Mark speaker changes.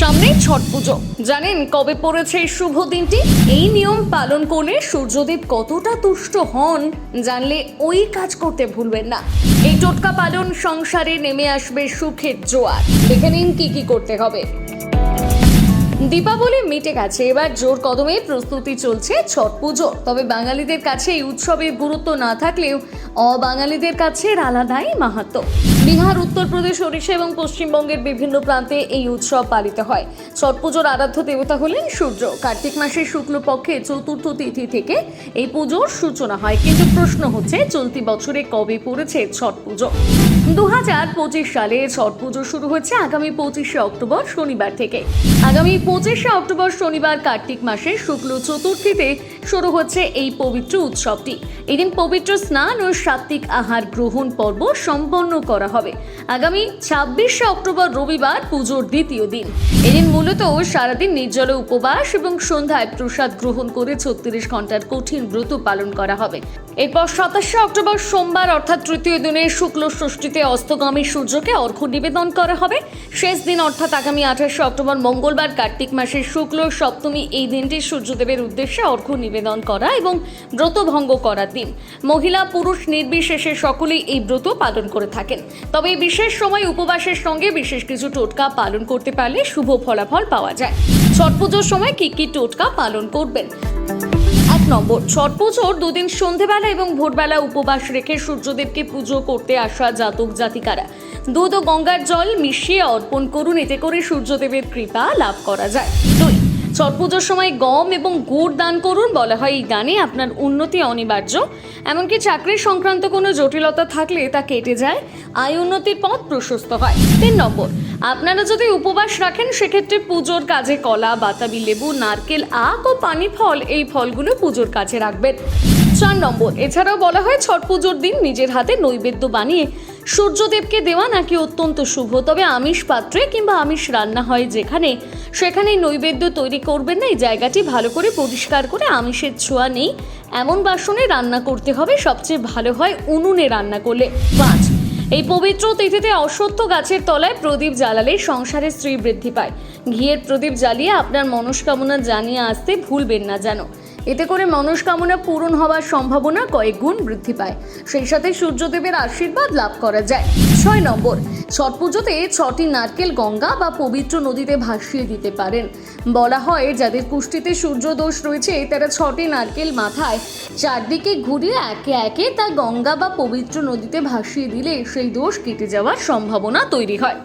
Speaker 1: সামনে ছট পুজো। জানেন কবে পড়েছে এই শুভ দিনটি? এই নিয়ম পালন করলে সূর্যদেব কতটা তুষ্ট হন, জানলে ওই কাজ করতে ভুলবেন না। এই টোটকা পালন সংসারে নেমে আসবে সুখের জোয়ার। দেখে নিন কি কি করতে হবে। দীপাবলি মিটে গেছে, এবার জোর কদমে প্রস্তুতি চলছে ছট পুজো। তবে বাঙালিদের কাছে এই উৎসবের গুরুত্ব না থাকলেও অবাঙালিদের কাছে আলাদাই মাহাত্ম। বিহার উত্তরপ্রদেশ ওড়িশা এবং পশ্চিমবঙ্গের বিভিন্ন প্রান্তে এই উৎসব পালিত হয়। ছট পুজোর আরাধ্য দেবতা হলেন সূর্য। কার্তিক মাসের শুক্লপক্ষে চতুর্থ তিথি থেকে এই পুজোর সূচনা হয়। কিন্তু প্রশ্ন হচ্ছে, চলতি বছরে কবে পড়েছে ছট পুজো? দু হাজার পঁচিশ সালে ছট পুজো শুরু হচ্ছে আগামী পঁচিশে অক্টোবর শনিবার থেকে। আগামী পঁচিশে অক্টোবর শনিবার কার্তিক মাসের শুক্ল চতুর্থীতে শুরু হচ্ছে এই পবিত্র উৎসবটি। এদিন পবিত্র স্নান ও সাত্বিক আহার গ্রহণ পর্ব সম্পন্ন করা হবে। আগামী ছাব্বিশে অক্টোবর রবিবার পুজোর দ্বিতীয় দিন। এদিন মূলত সারাদিন নির্জলে উপবাস এবং সন্ধ্যায় প্রসাদ গ্রহণ করে ছত্রিশ ঘণ্টার কঠিন ব্রত পালন করা হবে। এরপর সাতাশে অক্টোবর সোমবার অর্থাৎ তৃতীয় দিনে শুক্ল ষষ্ঠীতে অস্তগামী সূর্যকে অর্ঘ্য নিবেদন করা হবে। শেষ দিন অর্থাৎ আগামী আঠাশে অক্টোবর মঙ্গলবার কার্তিক মাসের শুক্ল সপ্তমী এই দিনটি সূর্যদেবের উদ্দেশ্যে অর্ঘ্য নিবেদন করা এবং ব্রত ভঙ্গ করার দিন। মহিলা পুরুষ নির্বিশেষে সকলেই এই ব্রত পালন করে থাকেন। তবে এই বিশেষ সময় উপবাসের সঙ্গে বিশেষ কিছু টোটকা পালন করতে পারলে শুভ ফলাফল পাওয়া যায়। ছট পুজোর সময় কি কি টোটকা পালন করবেন? এক নম্বর, ছট পুজোর দুদিন সন্ধেবেলা এবং ভোরবেলা উপবাস রেখে সূর্যদেবকে পুজো করতে আসা জাতক জাতিকারা। দুধ ও গঙ্গার জল মিশিয়ে অর্পণ করুন, এতে করে সূর্যদেবের কৃপা লাভ করা যায়। ছট পুজোর সময় গম এবং গুড় দান করুন বলা হয় এই দানে আপনার উন্নতি অনিবার্য। এমনকি চাকরি সংক্রান্ত কোনো জটিলতা থাকলে তা কেটে যায়, আয় উন্নতির পথ প্রশস্ত হয়। তিন নম্বর, আপনারা যদি উপবাস রাখেন, সেক্ষেত্রে পুজোর কাজে কলা, বাতাবি, লেবু, নারকেল, আখ ও পানি ফল এই ফলগুলো পুজোর কাছে রাখবেন। চার নম্বর, এছাড়াও বলা হয় ছট পুজোর দিন নিজের হাতে নৈবেদ্য বানিয়ে সূর্যদেবকে দেওয়া নাকি অত্যন্ত শুভ? তবে আমিষ পাত্রে কিংবা আমিষ রান্না হয় যেখানে সেখানে নৈবেদ্য তৈরি করবেন না। এই জায়গাটি ভালো করে পরিষ্কার করে আমিষের ছোঁয়া নেই। এমন বাসনে রান্না করতে হবে, সবচেয়ে ভালো হয় উনুনে রান্না করলে। পাঁচ, এই পবিত্র তিথিতে অসত্য গাছের তলায় প্রদীপ জ্বালালে সংসারে স্ত্রী বৃদ্ধি পায়। ঘিয়ের প্রদীপ জ্বালিয়ে আপনার মনস্কামনা জানিয়ে আসতে ভুলবেন না যেন। এতে করে মনস্কামনা পূরণ হওয়ার সম্ভাবনা কয়েক গুণ বৃদ্ধি পায়। সেই সাথে সূর্যদেবের আশীর্বাদ লাভ করা যায়। ছয় নম্বর, ছট পুজোতে ছটি নারকেল গঙ্গা বা পবিত্র নদীতে ভাসিয়ে দিতে পারেন। বলা হয়, যাদের কুষ্টিতে সূর্য দোষ রয়েছে, তারা ছটি নারকেল মাথায় চারদিকে ঘুরিয়ে একে একে তা গঙ্গা বা পবিত্র নদীতে ভাসিয়ে দিলে সেই দোষ কেটে যাওয়ার সম্ভাবনা তৈরি হয়।